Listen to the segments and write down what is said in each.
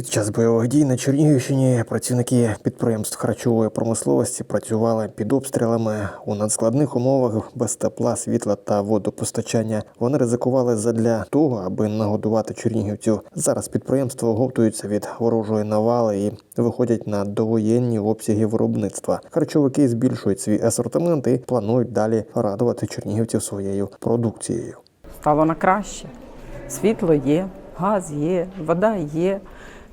Під час бойових дій на Чернігівщині працівники підприємств харчової промисловості працювали під обстрілами у надскладних умовах без тепла, світла та водопостачання. Вони ризикували задля того, аби нагодувати чернігівців. Зараз підприємства готуються від ворожої навали і виходять на довоєнні обсяги виробництва. Харчовики збільшують свій асортимент і планують далі радувати чернігівців своєю продукцією. стало на краще. Світло є, газ є, вода є.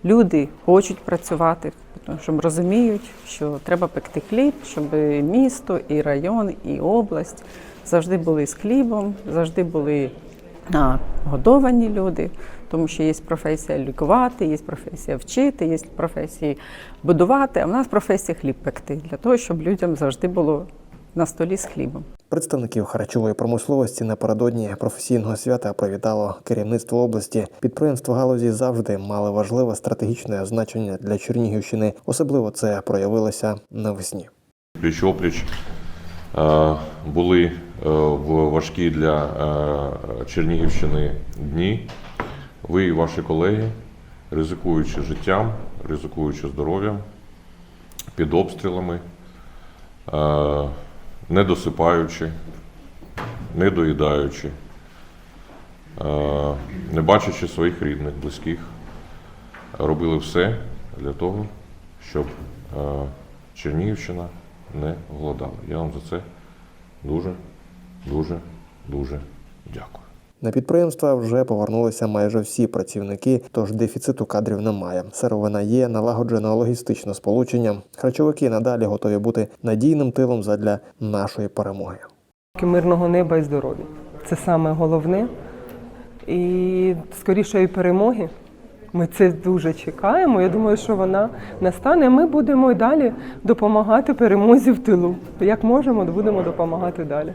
Люди хочуть працювати, тому що розуміють, що треба пекти хліб, щоб місто, і район, і область завжди були з хлібом, завжди були годовані люди, тому що є професія лікувати, є професія вчити, є професія будувати, а в нас професія хліб пекти, для того, щоб людям завжди було на столі з хлібом. Представників харчової промисловості напередодні професійного свята привітало керівництво області. Підприємства галузі завжди мали важливе стратегічне значення для Чернігівщини. Особливо це проявилося навесні. пліч опліч е, були е, в важкі для е, Чернігівщини дні. Ви і ваші колеги, ризикуючи життям, ризикуючи здоров'ям, під обстрілами, не досипаючи, не доїдаючи, е, не бачачи своїх рідних, близьких, робили все для того, щоб е, Чернігівщина не голодала. Я вам за це дуже, дуже, дуже дякую. На підприємства вже повернулися майже всі працівники, тож дефіциту кадрів немає. Сировина є, налагоджено логістичне сполучення. Харчовики надалі готові бути надійним тилом задля нашої перемоги. Мирного неба і здоров'я. Це саме головне. І скорішої перемоги. Ми це дуже чекаємо. Я думаю, що вона настане. Ми будемо далі допомагати перемозі в тилу. Як можемо, будемо допомагати далі.